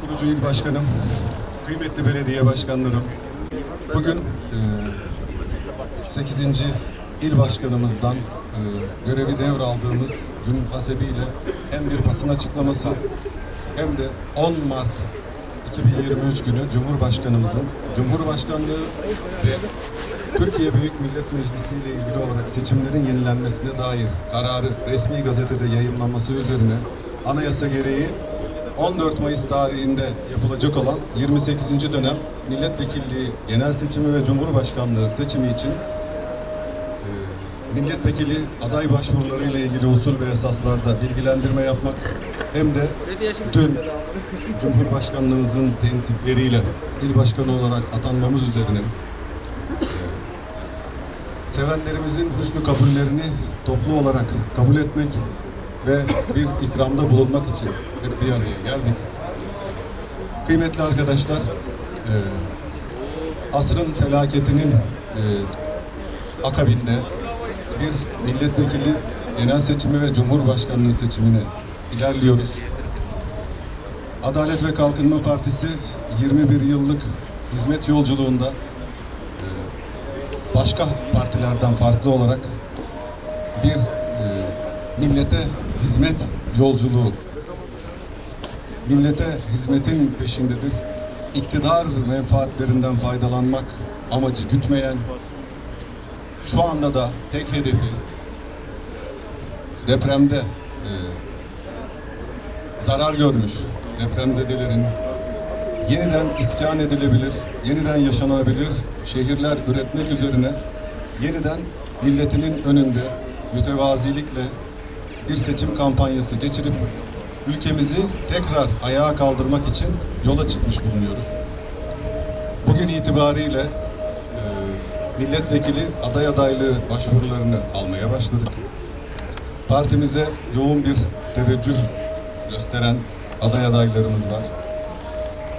Kurucu İl Başkanım, kıymetli belediye başkanlarım, bugün e, 8. İl Başkanımızdan e, görevi devraldığımız gün hasebiyle hem bir basın açıklaması hem de 10 Mart 2023 günü Cumhurbaşkanımızın Cumhurbaşkanlığı ve Türkiye Büyük Millet Meclisi ile ilgili olarak seçimlerin yenilenmesine dair kararı resmi gazetede yayımlanması üzerine anayasa gereği 14 Mayıs tarihinde yapılacak olan 28. dönem milletvekilliği genel seçimi ve cumhurbaşkanlığı seçimi için milletvekili aday başvuruları ile ilgili usul ve esaslarda bilgilendirme yapmak hem de bütün Cumhurbaşkanlığımızın tensipleriyle il başkanı olarak atanmamız üzerine e, sevenlerimizin hüsnü kabullerini toplu olarak kabul etmek ve bir ikramda bulunmak için hep bir araya geldik. Kıymetli arkadaşlar, e, asrın felaketinin e, akabinde bir milletvekili genel seçimi ve cumhurbaşkanlığı seçimine ilerliyoruz. Adalet ve Kalkınma Partisi 21 yıllık hizmet yolculuğunda e, başka partilerden farklı olarak bir e, millete hizmet yolculuğu, millete hizmetin peşindedir. İktidar menfaatlerinden faydalanmak amacı gütmeyen, şu anda da tek hedefi depremde e, zarar görmüş depremzedelerin yeniden iskan edilebilir, yeniden yaşanabilir şehirler üretmek üzerine yeniden milletinin önünde mütevazilikle bir seçim kampanyası geçirip ülkemizi tekrar ayağa kaldırmak için yola çıkmış bulunuyoruz. Bugün itibariyle milletvekili aday adaylığı başvurularını almaya başladık. Partimize yoğun bir teveccüh gösteren aday adaylarımız var.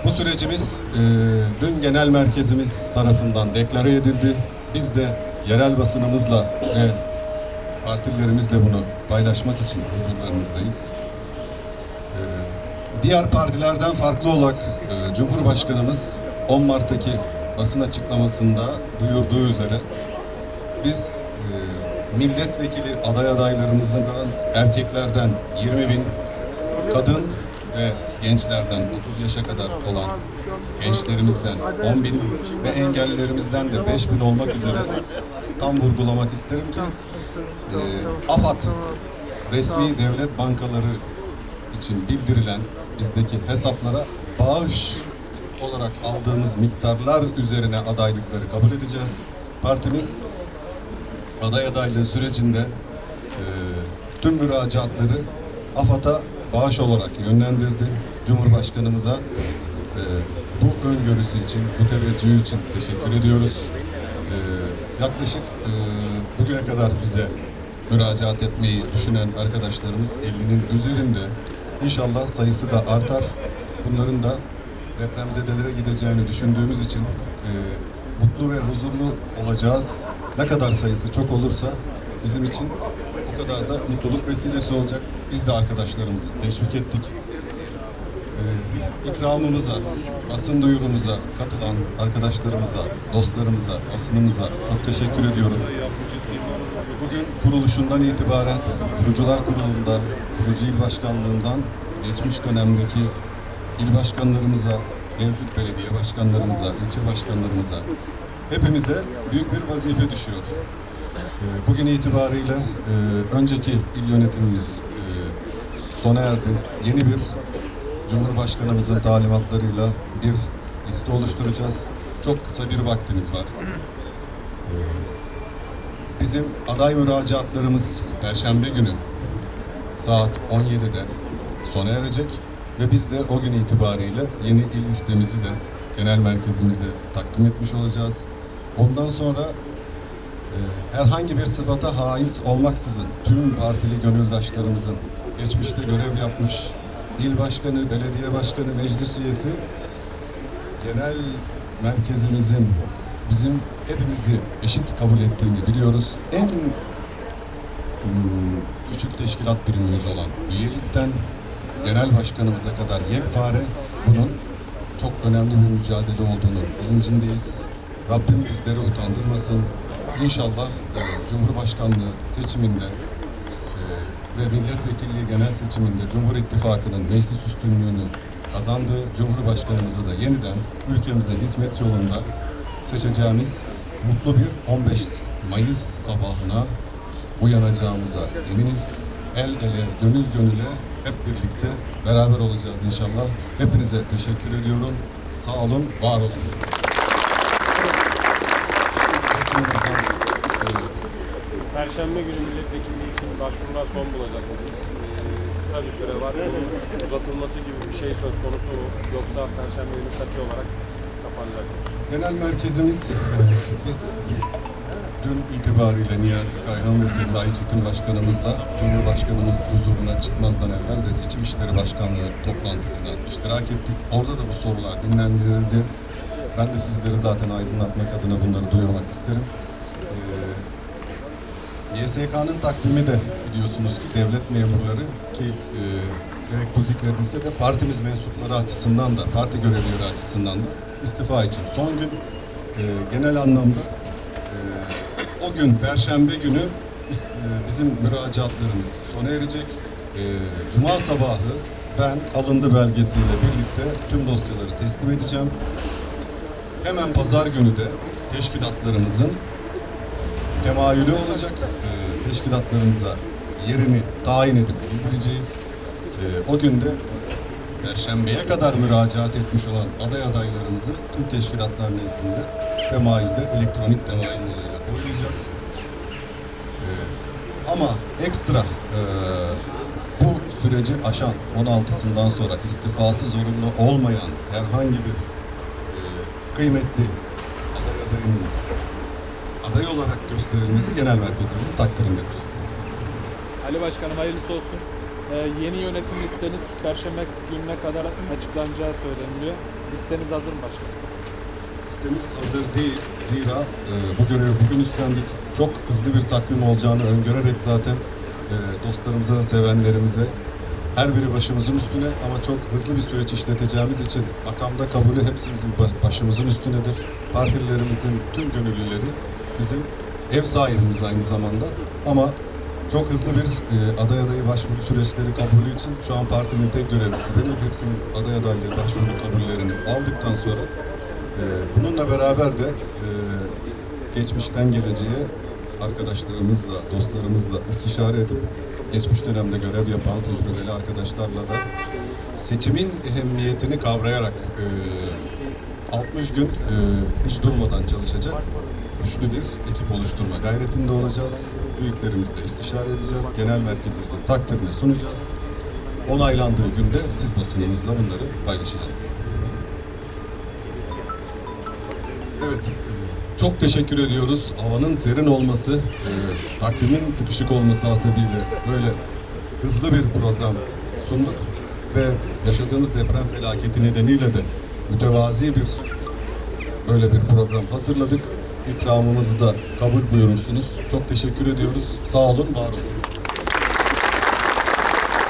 Bu sürecimiz e, dün genel merkezimiz tarafından deklare edildi. Biz de yerel basınımızla ve partilerimizle bunu paylaşmak için huzurlarınızdayız. E, diğer partilerden farklı olarak e, Cumhurbaşkanımız 10 Mart'taki basın açıklamasında duyurduğu üzere biz e, milletvekili aday adaylarımızdan erkeklerden 20 bin, kadın ve gençlerden 30 yaşa kadar olan gençlerimizden 10 bin ve engellilerimizden de 5 bin olmak üzere tam vurgulamak isterim ki e, AFAD resmi devlet bankaları için bildirilen bizdeki hesaplara bağış olarak aldığımız miktarlar üzerine adaylıkları kabul edeceğiz. Partimiz aday adaylığı sürecinde e, tüm müracaatları AFAD'a bağış olarak yönlendirdi. Cumhurbaşkanımıza e, bu öngörüsü için, bu teveccühü için teşekkür ediyoruz. E, yaklaşık e, bugüne kadar bize müracaat etmeyi düşünen arkadaşlarımız 50'nin üzerinde. İnşallah sayısı da artar. Bunların da depremzedelere gideceğini düşündüğümüz için e, mutlu ve huzurlu olacağız. Ne kadar sayısı çok olursa bizim için o kadar da mutluluk vesilesi olacak. Biz de arkadaşlarımızı teşvik ettik. Ee, ikramımıza, basın duyurumuza katılan arkadaşlarımıza, dostlarımıza, basınımıza çok teşekkür ediyorum. Bugün kuruluşundan itibaren Kurucular Kurulu'nda, Kurucu İl Başkanlığından geçmiş dönemdeki il başkanlarımıza, mevcut belediye başkanlarımıza, ilçe başkanlarımıza hepimize büyük bir vazife düşüyor. Ee, Bugün itibariyle e, önceki il yönetimimiz e, sona erdi. Yeni bir Cumhurbaşkanımızın talimatlarıyla bir liste oluşturacağız. Çok kısa bir vaktimiz var. Ee, Bizim aday müracaatlarımız Perşembe günü saat 17'de sona erecek ve biz de o gün itibariyle yeni il listemizi de genel merkezimize takdim etmiş olacağız. Ondan sonra e, herhangi bir sıfata haiz olmaksızın tüm partili gönüldaşlarımızın geçmişte görev yapmış il başkanı, belediye başkanı, meclis üyesi, genel merkezimizin bizim hepimizi eşit kabul ettiğini biliyoruz. En Hmm, küçük teşkilat birimimiz olan üyelikten genel başkanımıza kadar yekpare bunun çok önemli bir mücadele olduğunu bilincindeyiz. Rabbim bizleri utandırmasın. İnşallah e, Cumhurbaşkanlığı seçiminde e, ve milletvekilliği genel seçiminde Cumhur İttifakı'nın meclis üstünlüğünü kazandığı Cumhurbaşkanımızı da yeniden ülkemize hizmet yolunda seçeceğimiz mutlu bir 15 Mayıs sabahına uyanacağımıza eminiz. El ele, gönül gönüle hep birlikte beraber olacağız inşallah. Hepinize teşekkür ediyorum. Sağ olun, var olun. Perşembe günü milletvekilliği için başvurular son bulacak dediniz. Ee, kısa bir süre var. Bunun uzatılması gibi bir şey söz konusu mu? Yoksa Perşembe günü katı olarak kapanacak mı? Genel merkezimiz biz dün itibariyle Niyazi Kayhan ve Sezai Çetin Başkanımızla Cumhurbaşkanımız huzuruna çıkmazdan evvel de Seçim İşleri Başkanlığı toplantısına iştirak ettik. Orada da bu sorular dinlendirildi. Ben de sizleri zaten aydınlatmak adına bunları duyurmak isterim. Ee, YSK'nın takvimi de biliyorsunuz ki devlet memurları ki e, gerek bu zikredilse de partimiz mensupları açısından da parti görevlileri açısından da istifa için son gün e, genel anlamda e, o gün Perşembe günü e, bizim müracaatlarımız sona erecek. E, Cuma sabahı ben alındı belgesiyle birlikte tüm dosyaları teslim edeceğim. Hemen pazar günü de teşkilatlarımızın temayülü olacak. Ee, teşkilatlarımıza yerini tayin edip bildireceğiz. O günde Perşembeye kadar müracaat etmiş olan aday adaylarımızı tüm teşkilatlar nezdinde temayülde elektronik temayül yoluyla oylayacağız. Ee, ama ekstra e, bu süreci aşan 16'sından sonra istifası zorunlu olmayan herhangi bir e, kıymetli aday adayının aday olarak gösterilmesi genel merkezimizin takdirindedir. Ali Başkanım hayırlısı olsun. Ee, yeni yönetim listeniz Perşembe gününe kadar açıklanacağı söyleniliyor. Listeniz hazır mı başkanım? Listemiz hazır değil. Zira e, bu görevi bugün üstlendik. Çok hızlı bir takvim olacağını öngörerek zaten e, dostlarımıza, sevenlerimize her biri başımızın üstüne ama çok hızlı bir süreç işleteceğimiz için makamda kabulü hepsi bizim baş- başımızın üstündedir. Partililerimizin tüm gönüllüleri bizim ev sahibimiz aynı zamanda ama çok hızlı bir e, aday adayı başvuru süreçleri kabulü için şu an partinin tek görevlisi benim. Hepsinin aday adaylığı başvuru kabullerini aldıktan sonra bununla beraber de e, geçmişten geleceğe arkadaşlarımızla, dostlarımızla istişare edip geçmiş dönemde görev yapan tecrübeli arkadaşlarla da seçimin ehemmiyetini kavrayarak e, 60 gün e, hiç durmadan çalışacak güçlü bir ekip oluşturma gayretinde olacağız. Büyüklerimizle istişare edeceğiz. Genel merkezimizin takdirine sunacağız. Onaylandığı günde siz basınımızla bunları paylaşacağız. Evet. Çok teşekkür ediyoruz. Havanın serin olması, e, takvimin sıkışık olması hasebiyle böyle hızlı bir program sunduk ve yaşadığımız deprem felaketi nedeniyle de mütevazi bir böyle bir program hazırladık. İkramımızı da kabul buyurursunuz. Çok teşekkür ediyoruz. Sağ olun, var olun.